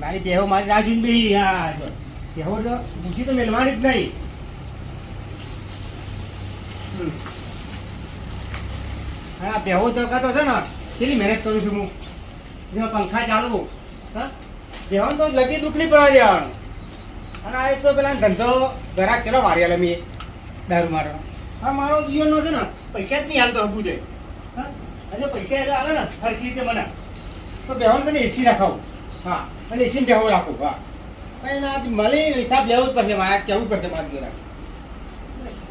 મારી દેહો મારી ના જોઈને બેહી દેહો તો પૂછી તો મેળવાની જ નહીં. હા બેહો તો કાતો છે ને કેટલી મહેનત કરું છું હું? જેમાં પંખા ચાલુ, હા? જેવાનું તો લગી દુઃખ નહીં પડવા દેવાનું અને આ એક તો પેલા ધંધો ઘરાક કેટલો વાળી લમીએ દારૂ મારો હા મારો જીવનનો છે ને, પૈસા જ નહીં હાલતો હબુ દે હા? અને પૈસા એટલે આવે ને સરખી રીતે મને. તો બેહવાનું તને એસી રાખાવું હા, અને એસી બેહવું રાખું, હા. કઈ ના મળે હિસાબ લેવું જ પડશે, મારે કહેવું પડશે મારે જોડે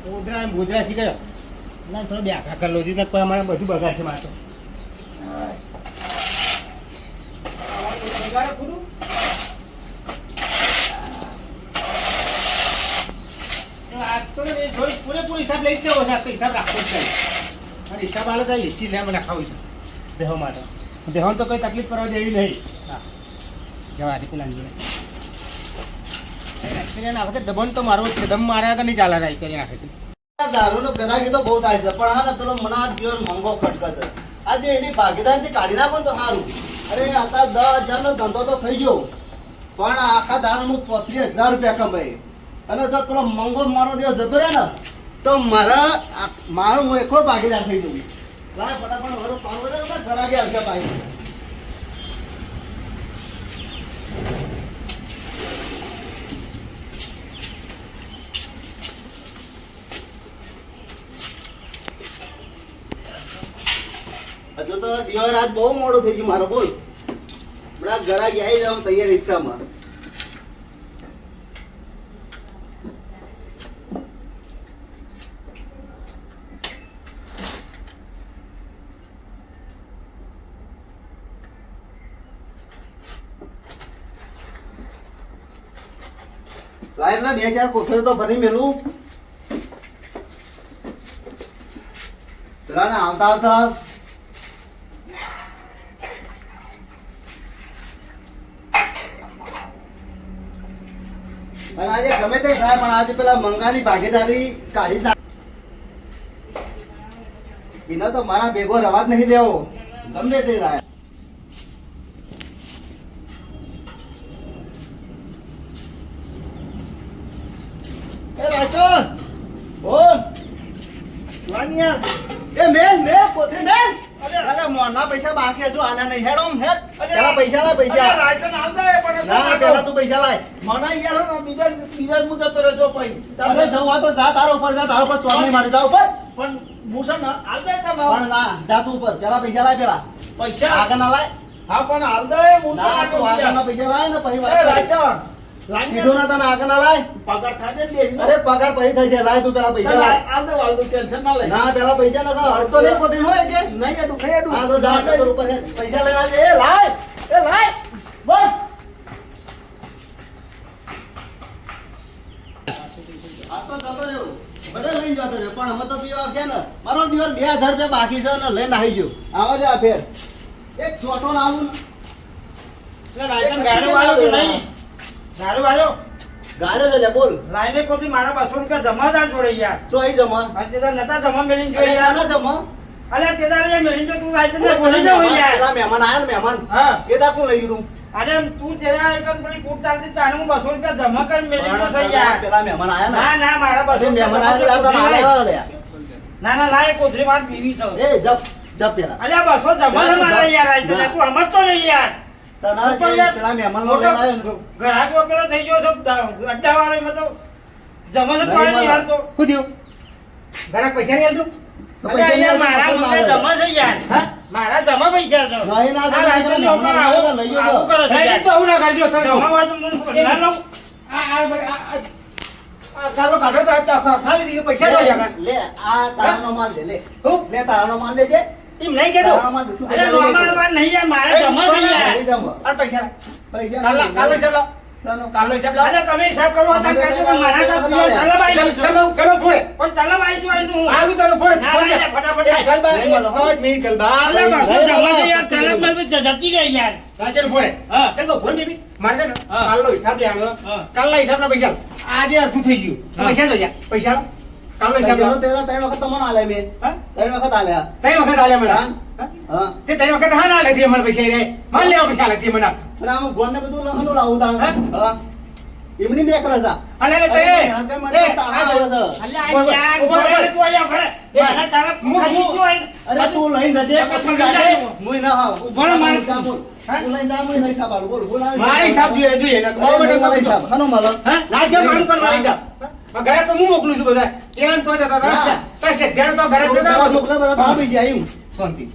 ગોધરા ગોધરા શી ગયો ના, થોડો બે આખા કર લો જી કોઈ મને બધું બગાડશે મારે પૂરેપૂરો હિસાબ લઈ જ દેવો છે આખો હિસાબ રાખવો જ અને હિસાબ આલો એસી લેમ રાખાવું છે બેહો માટે બેહો તો કોઈ તકલીફ કરવા જેવી નહીં હા જવા દે પેલા એક્સિડન્ટ આ વખત દબણ તો મારવો છે દમ માર્યા ચલી દારૂનો ગરાગી તો બહુ થાય છે, પણ હા ને, પેલો મને દિવસ મોંઘો ખટકે છે. આ જે એની ભાગીદારી કાઢી નાખો તો સારું. અરે અત્યારે દસ હજારનો ધંધો તો થઈ ગયો. પણ આખા દારૂ હું પોત્રીસ હજાર રૂપિયા કમાઈ અને જો પેલો મંગો મારો દિવસ જતો રહે ને, તો મારા મારો હું એકલો ભાગીદાર થઈ જઉં. ફટાફટ ઘર આગળ આવશે ભાઈ. હજુ તો દિવસ રાત બહુ મોડું થઈ ગયું મારો બોલ. હમણાં ગરાગી આવી જાઉં તૈયાર રિક્ષામાં. લાય બે ચાર કોથળી તો ભરી મેલું. પેલા આવતા આવતા અને આજે ગમે તે થાય પણ આજે પેલા મંગાની ભાગીદારી કાઢી નાખ. એનો તો મારા ભેગો રવા જ નહીં દેવો. ગમે તે થાય. એ મોના પૈસા બાકી હજુ આના નહીં. હેડ હેડ. પેલા પૈસા લાય પૈસા. ના પેલા તું પૈસા લાય. મને યાર ને બીજા બીજા હું જતો રહેજો પછી. અરે જવા તો જા તારો ઉપર જા તારો ઉપર ચોર નહીં મારે જા ઉપર. પણ ને હાલ દે તને પણ ના જા તું ઉપર. પેલા પૈસા લાય પેલા. પૈસા? આગળ ના લાય. હા પણ હાલ દે હું તો આગળ ના પૈસા લાય ને પછી એ કીધું ના તને આગળ ના લાય. પગાર થાય છે અરે પગાર પછી થશે. લાય તું પેલા પૈસા. લાય આ તો વાલ ટેન્શન ના લે ના પેલા પૈસા ના તો હડતો નહીં કોતરી હોય કે? નહીં એડું ખાઈ એડું. આ તો જા કર ઉપર પૈસા લઈને આવજે એ લાય. એ લાય. બોલ. આ તો જતો રહ્યો. બધે લઈને જતો રહ્યો. પણ હવે તો પીવા આવશે ને. મારો દિવસ બે હજાર રૂપિયા બાકી છે ને લઈને આવી ગયો. આવા જ આ ફેર. એક છોટો ના એટલે રાચન ગાડો વાળો નહીં? ગાડો વાળો ગારો છે બોલ. લાઈને પછી મારા બસો રૂપિયા જમા તાર જોડે યાર. તો અહીં જમા. અને તે નતા જમા મેલીન જોઈ યાર. ના જમા. અરે તે તારે મેલીન જો તું આઈ તને બોલી જાવ યાર. પેલા મહેમાન આયા ને મહેમાન. હા. એ દાખલું લઈ ગયું અરે તું તે તારે એકન પેલી કૂટ ચાલતી તાને હું બસો રૂપિયા જમા કરી મેલીન તો થઈ યાર. પેલા મહેમાન આયા ને. ના ના મારા બસો મહેમાન પેલા તો હાલે. ના ના ના એ કોથળી વાત પીવી છે. એ જપ જપ પેલા. અલ્યા બસો જમા મારા યાર આઈ તને તું તો નહીં યાર. ગ્રાહક વગેરે થઈ ગયો છે અડ્ડા વાળો એમાં તો જમા નહીં નહીં હાલ તો. શું થયું? ઘરાક પૈસા નહીં હાલતું મારા. જમા છે યાર. હા? મારા જમા પૈસા ચાલો કાઢો તો ખાલી દીધું પૈસા લે આ તારાનો માલ દે લે. લે તારાનો માલ દેજે એમ નહીં કીધું તારાનો માલ દે તું અલ્યા પૈસા લઈ નોર્મલ. વાત નહીં યાર મારે જમા નહીં યાર આ પૈસા પૈસા કાલે કાલે ચલો સનો કાલે હિસાબ અરે તમે હિસાબ કરો હતા કરજો તો પણ મારા તો ચલો જશો. તમે- તમે ફોડે. પણ ચલાવાઈ જો એનું આવું તમે ફોડે. ફટાફટ ગલબા, નહીં જ મિનિટ ગલબા. અરે મારે લઈ લો. યાર, ચલાક મારી પાસે જતી ગઈ યાર. રાજ્યનું ફોડે. હા. કહો, ફોન બેબી. મારે છે ને કાલનો હિસાબ લેવાનો. કાલના હિસાબના પૈસા આજે અડધું થઈ ગયું પૈસા દો યાર. પૈસા તો ત્રણ વખત તમને આલે મેં ત્રણ વખત ત્રણ વખત મને. હા. ત્રણ વખત હા ના લેતી પૈસા રે. મને લેવા પૈસા લેતી મને. આમ બધું લાવું તાણ હા? એમની ને કરે છે. અને. અરે લઈને જજે. પછી જાજે. ના હાવ. મારે-? તું જા નહીં બોલ બોલ જોઈએ જોઈએ ને બહુ. હાનો? હા? રાજ્ય મારું પણ મારી હિસાબ હા? ઘરે તો હું મોકલું છું બધા ત્યાં તો જતા હતા. ના. તો ઘરે જતા હતા. મોકલે બધા આવી પૈસા આવ્યું. શાંતિ.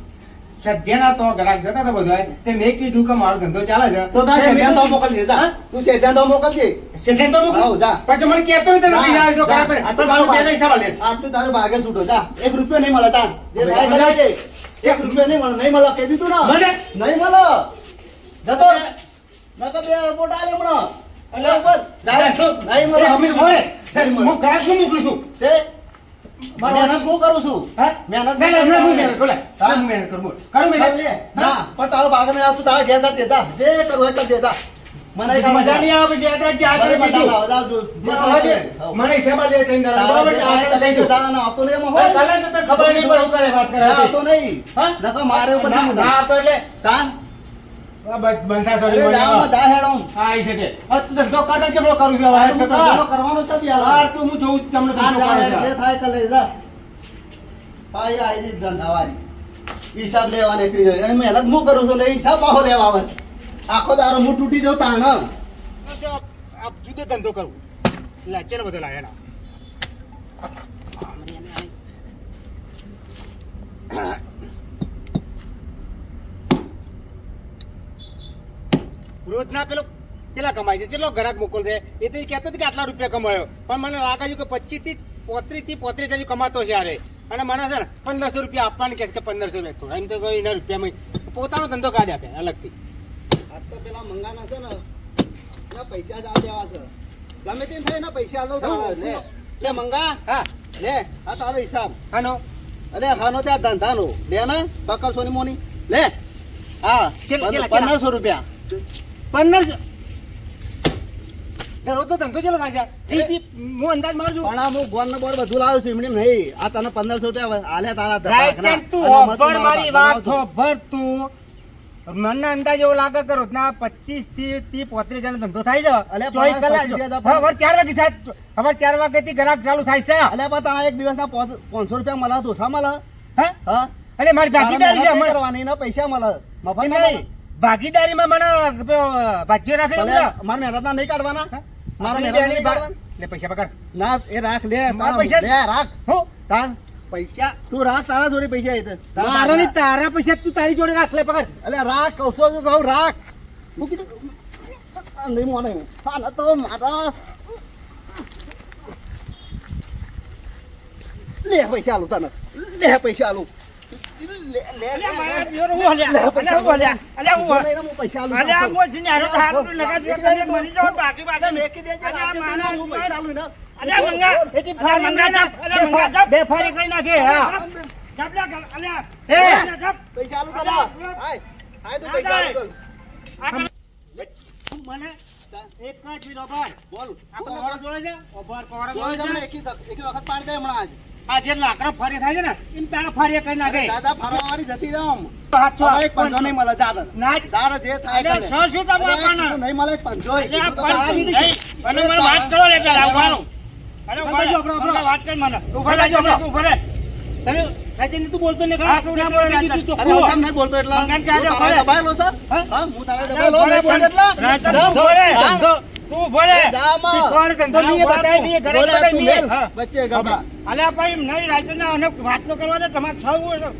સદ્યાના તો ઘરાક જતા હતા બધા તે મેં કીધું કે મારો ધંધો ચાલે છે. તો તા તે તો મોકલજે, જા. તું શેઠિયાને તો મોકલજે. શેઠિયાને તો મોકલ? જા. પણ મને કહેતો નહીં તને જા, આવજો ઘરે આ પણ તો મારો પહેલા હિસાબ આલે. આજ તો તારો ભાગે છૂટો જા. એક રૂપિયો નહીં મળે તા જે થાય મને- કરે એક રૂપિયો નહીં મળે નહીં મળે કહી દીધું ને. મને? નહીં મળે. જતો. નકર બે રિપોર્ટ આલે હમણાં. એટલે ઉપર જા. નહીં મળે અમીર મળે. હું ઘરે શું મોકલું છું તે મહેનત હું કરું છું મહેનત ના, ના, ના, મહેનત કરું, લે. મહેનત કરું, બોલ. કરું મહેનત? લે. ના પણ તારો ભાગ નહીં આવતું તારા ઘેર કરજે જા જે કરવું હોય કરજે જા મને મજા નહીં આવે આ. મજા આવે, જા, જો. જે મને હિસાબ આલે છે ત્રણ બરાબર છે? થાય કહી દઉં. જા, ના આવતો નહીં હોય. કાલે તો ખબર નહીં પડે હું કરે વાત કરે આવતો નહીં હા? નકર મારે ઉપર ના, નહીં એટલે કાન આ બ- બંધા અરે સોરી જા જા હેડો. હા આવી છે તે. તું ધંધો કરતા ચેવડો કરું છું હવે? આ તો હું ધંધો કરવાનો છે બી હાલ. તું હું જોઉં તમને ધંધો જે થાય જા. ભાઈ આ ઈ ધંધાવાળી હિસાબ લેવા નીકળી જાય. એમ મહેનત હું કરું છું ને હિસાબ આખો લેવા આવે છે. આખો દારો હું તૂટી જાઉં તાણ. આ જુદો ધંધો કરું. લે ચેલો બધો લાય એના રોજના પેલો ચેલા કમાય છે? ચેલો ગ્રાહક મોકલ છે? એ તો કહેતો કે આટલા રૂપિયા કમાયો. પણ મને લાગે છે કે પચીસથી પોત્રીસથી પોત્રીસ હજી કમાતો છે અરે અને મને છે ને પંદરસો રૂપિયા આપવાની કહે છે કે પંદરસો રૂપિયા થોડા એમ તો એના રૂપિયામાં પોતાનો ધંધો કાઢ આપે અલગથી. આ તો પેલા મંગાના છે ને એના પૈસા જ આ દેવા છે. ગમે તેમ થાય એના પૈસા આલો. લે લે મંગા. હા. લે આ તારો હિસાબ. હાનો. અરે હાનો ત્યાં ધંધાનો. લે ને પકડ સોની મોની. લે. હા પંદરસો રૂપિયા. પંદરસો દરરોજ તો ધંધો ચેલો થાય છે. હું અંદાજ મારું છું. પણ હું ગોળ ને બધું લાવ્યો છું એમને નહીં. આ તને પંદરસો રૂપિયા આલે તારા રાઈટ તું અને મત હોભળ મારો મારી વાત હોભળ તું. મને અંદાજ એવો લાગે કરો ના પચીસથી થી પોત્રીસ જણ ધંધો થાય છે. ચોવીસ કલાક ચાર વાગે થાય હવે ચાર વાગે થી ગ્રાહક ચાલુ થાય છે. અલે પણ એક દિવસ ના પાંચસો રૂપિયા મળે તો શા મળે? હા? મારી ભાગીદારી છે કરવાની પૈસા મળે. મફત નહીં. ભાગીદારીમાં મને ભાજ્ય રાખે મારા મળે મારે મહેનત ના નહીં કાઢવાના? મારા મહેનત નહીં કાઢવાના? લે પૈસા પકડ. ના એ રાખ લે પૈસા- લે રાખ. હું? તાર. પૈસા? તું રાખ તારા જોડે પૈસા એ તારા નહીં તારા પૈસા તું તારી જોડે રાખ લે પકડ. અલ્યા રાખ કૌશો છું કહું રાખ. હું કીધું નહીં મોને હું. તો મારા. લે પૈસા આલું તને. લે પૈસા આલું. લે લે અલ્યા, મારા પિયર હું હલ્યા. અલ્યા, હું હલ્યા. અલ્યા, હું હલ્યા. હું પૈસા આલું અલ્યા, આ મોજીને હારો તો હારો તો નકા જેવો તમે મરી જાઓ બાકી બાકી. મેકી દેજે અલ્યા, રાતે મારા તને હું પૈસા આલું ને અલ્યા, મંગા. અલ્યા, મંગા જાપ. અલ્યા, મંગા જાપ. બે ફાડી કઈ નાખે. પૈસા મને એક જ બોલ આપણે જોડે છે એકી વખત પાડી દે હમણાં આજ. આ જે લાકડા ફાડી થાય છે ને એમ તારા ફાડીએ કઈ નાખે દાદા ફરવાની જતી રહો આમ. હાથ છો હવે એક પંજો નહીં મળે જાદર. ના તારે જે થાય કરે. શું શું તમે આપવાના? નહીં મળે એક પંજો. તો પણ- તારા દીધી છે. નહીં. અને મને વાત કરો લે પેલા ઉભાનું. અરે, તમે ઊભા રહે. જો, આપણો, આપણો. વાત કર મને. ઊભા રહેજો, આપણો. ઊભા રહે. તમે રાજેન્દ્ર તું બોલતો ને હા, તું ના બોલ, દીધું અરે હું નહીં બોલતો એટલે? હું છે? દબાયેલો છે? હા? હા, હું તારા દબાયેલો ઊભા રહે, નહીં બોલે એટલે? ધંધો રે, ધંધો. તું ભલે જા. શીખવાડ ધંધો ના, નહીં બતાય નહીં ઘરે બતાય નહીં બચ્ચે. વચ્ચે અલ્યા ભાઈ નહીં રાજ્યના અને વાત તો કરવા દે તમારે તો.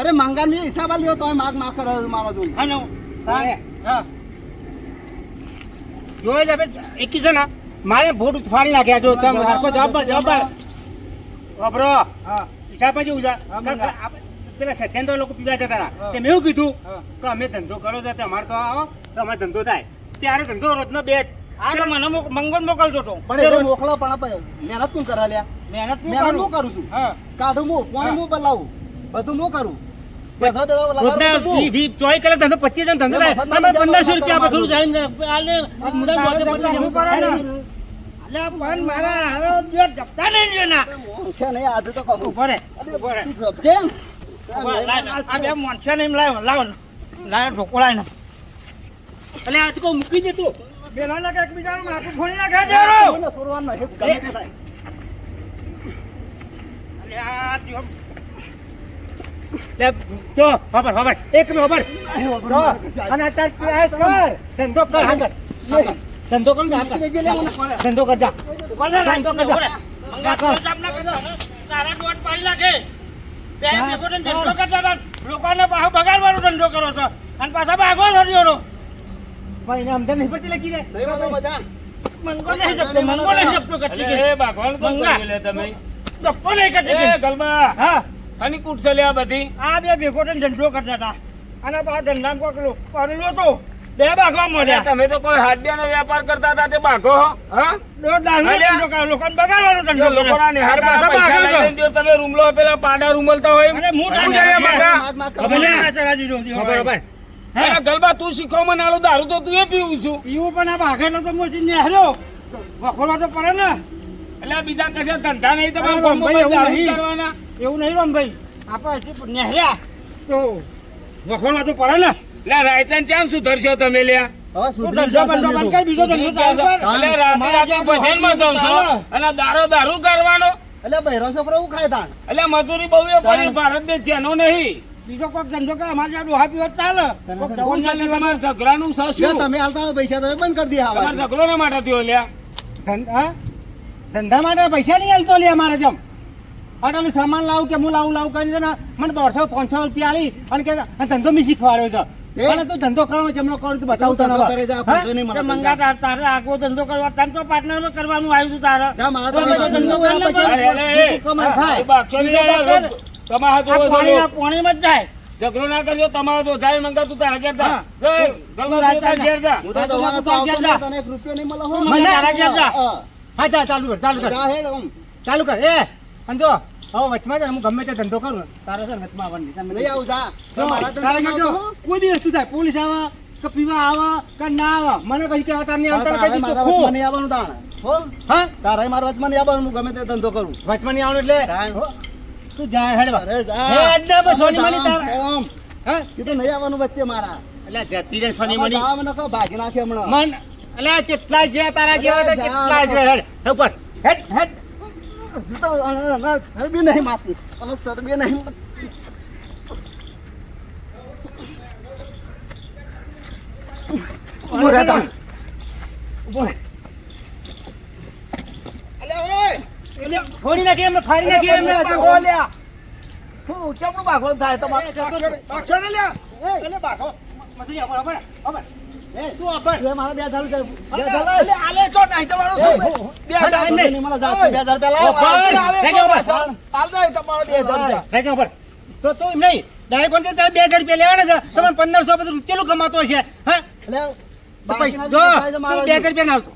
અરે મંગા મેં હિસાબ આલ્યો તો માગ માગ કરો મારો જોઈ. હા હા. જોઈ જોયે છે આપણે એકી છે ને મારે ભોટ ફાડી નાખ્યા જો તમે હરખો જવાબ જવાબ. વાપરો હા. હિસાબ જેવું મંગા. આપણે પેલા સત્યાન લોકો પીવા જતા હતા. તે મેં એવું કીધું. કે અમે ધંધો કરો છો તે અમારે તો આવો તો અમારે ધંધો થાય ત્યારે ધંધો રોજનો બે આ મને મોક- મોકલજો તો. પણ એ મોકલો પણ આપણે. મહેનત કોણ કરા લ્યા? મહેનત મહેનત હું કરું છું. હા. કાઢું હું પાણી હું. બદલાવું બધું હું કરું. પચીસ પંદરસો રૂપિયા બધું જાય પણ મારા હારો જપતા નહીં રહ્યો ના. છે નહીં આજે તો કહું. પડે? લાય ને. આ બે મોનસે નહીં લાવ લાવ લાવ ઢોકો લાય ને. એટલે આ તો મૂકી દે તું. બેનો લાગે એકબીજાનું માથું ફોડી નાખે છે છોડવાનું નહીં, ગમે તે થાય. અલ્યા દિવસ લે, જો ખબર ખબર એક મિનિટ ખબર જો અને અત્યારે આ કર ધંધો કર હાંગર ધંધો કર ને હાંગર ધંધો કર જા. ધંધો કર જા. મંગા તો જાપ ના કરતો. તારા દોઢ પાડી નાખે બે ભેગો ધંધો કરતા લોકોને પાછો બગાડવાનો ધંધો કરો છો. અને પાછા ભાગો છો ભાઈ ને અમદાવાદ નહીં પડતી લખી દે. નહીં વાંધો મજા. મંગો નહીં જપતો મંગો નહીં જપતો કટલી કે. એ ભગવાન કોણ મંગા. કરી લે તમે. જપતો નહીં કટલી કે. ગલબા હા. આની કૂટશે લે આ બધી. આ બે ભેગોટન ધંધો કરતા હતા. અને બા ધંધામાં કોકલો પરલો તો બે ભાગવા મળ્યા. તમે તો કોઈ હાડિયાનો વેપાર કરતા હતા તે ભાગો હો? લોકોને બગાડવાનો ધંધો લોકોના અને નિહાળના પૈસા લઈ છો. તમે રૂમલો પેલા પાડા રૂમલતા હોય અરે હું તારે ભાગા. હે? ગલબા તું શીખો મને આલો દારૂ તો તું એ પીવું છું. પીવું પણ આ ભાગેલો તો મોટી નેહર્યો. વખોડવા તો પડે ને. એટલે બીજા કશા ધંધા નહીં તમે એવું નહીં. કરવાના એવું નહીં રમભાઈ. આપણે હજી નેહર્યા. તો વખોડવા તો પડે ને. એટલે રાયચંદ ચાન સુધરશો તમે લ્યા હવે તો સુધરી ધંધો જશે બંધો ને બંધ કરી બીજો ધંધો ચાલુ કર. એટલે રાતે રાતે ભજનમાં જાવ છો અને દારો દારૂ કરવાનો. એટલે બહેરો છોકરો ખાય એટલે મજૂરી બહુ ભારત દેશ જેનો નહીં. બીજો કોઈક ધંધો કરે અમારે જ્યાં ડોહા પીવો ચાલે. નથી ઝઘડાનું જો તમે હાલતા હોય પૈસા તમે બંધ કરી દે તમારા ઝઘડો ના માટે થયો લ્યા. ધંધા ધંધા માટે પૈસા નહીં હાલતો લે મારે જેમ. અટાલે સામાન લાવું કે હું લાવું લાવું કરીને છે ને મને દોઢસો પાંચસો રૂપિયા આલી અને કે ધંધો મી શીખવાડ્યો છે. એ? તો ધંધો કરવાનો જમણો કરું તો બતાવું તને મંગા તાર- આગો ધંધો કરવા તાર તો કરવાનું આવ્યું હતું તારે. ધંધો ધંધો કરીને કરો, અરે, અરે, એ. કમાઈ થાય. એ બાક્ષો નહીં બીજો યાર, પકડ. તમારા હાથ પાણીના પાણીમાં જ જાય ઝઘડો ના કરજો તમારો તો જાય મંગા તું તારા ઘેર જા. જય, ગલબા તું તારા ઘેર જા. હું તો દવાનો તો આવતો નહીં, તને એક રૂપિયો નહીં મળે હું મને તારા ઘેર જા. હા. હા જા ચાલુ કર ચાલુ કર જા હેડ આમ. ચાલુ કર એ અને હવે વચમાં છે હું ગમે તે ધંધો કરું તારે છે વચમાં આવવાનું તમે નહીં આવું જા મારા. કોઈ બી વસ્તુ થાય પોલીસ આવે કે પીવા આવે કે ના આવે મને કઈ કે તાર નહીં આવતા કઈ મારા. વચમાં નહીં આવવાનું તાણ હો હા તારે મારા વચમાં નહીં આવવાનું હું ગમે તે ધંધો કરું વચમાં નહીં આવવાનું એટલે તું જા હેડ અરે જા. હેડ ને બસ સોની મની તાર. હા કીધું નહીં આવવાનું વચ્ચે મારા. એટલે જતી રે સોની મની. આમ ન કહો, ભાગી નાખે હમણાં. મન એટલે આ કેટલા જે તારા જેવા તો જા, જે હેડ ઉપર. હેડ હેડ. તો અ, ચરબી નહીં મારતી. અને ચરબી નહીં ઊભો રહે તાર. ઊભો રહે. ફોડી નાખી એમને ફાડી નાખી એમને લ્યા. શું કેમનું બાગોળ થાય તમારે બાખો ને લ્યા. એટલે મથી જા, બરાબર, બરાબર. એ, તું અબર. તું એ મારા બે હજાર બે હજાર લાવ. આલે છો નહીં તમારું બે હજાર નહીં, નહીં. નહીં, મને જા, બે હજાર રૂપિયા આલે છો આલ દે તમારા બે હજાર રહેજો ઉપર. તો તું નહીં ડાયરેક્ટ કોણ તારે બે હજાર રૂપિયા લેવાના છે તમને પંદરસો બધું રૂપિયા કમાતો હશે હા એટલે બે હજાર રૂપિયા ના હાલતો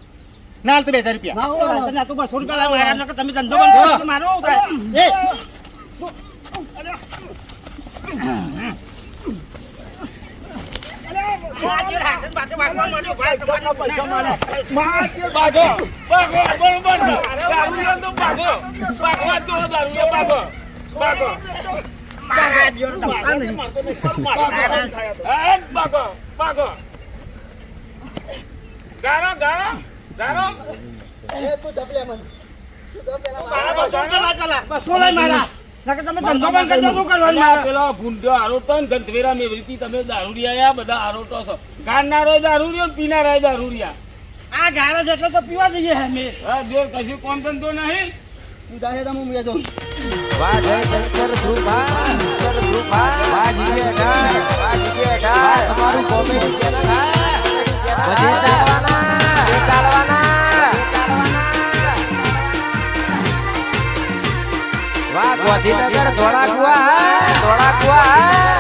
ના તો બે હજાર રૂપિયા ના તો બસો રૂપિયા મારા નકર તમે ધંધો બંધ કરો મારું? એ. ગાળો, ગાળો, ગાળો. એ તું જપ લે મને. તું જપ પેલા મારા મારા બસો રૂપિયા લાગ પેલા. બસો લઈ મારા. નકર તમે ધંધો નહીં કરજો, શું કરવાનું અલ્યા, મારે? પેલો ભૂંડો આરોટો ને ગંધવેરા મેવરીથી તમે દારૂડિયા આયા, બધા આરોટો છો. ગાનારો દારૂડિયો ને વાહ ગોધીનગર ધોળા કુવા ધોળા કુવા.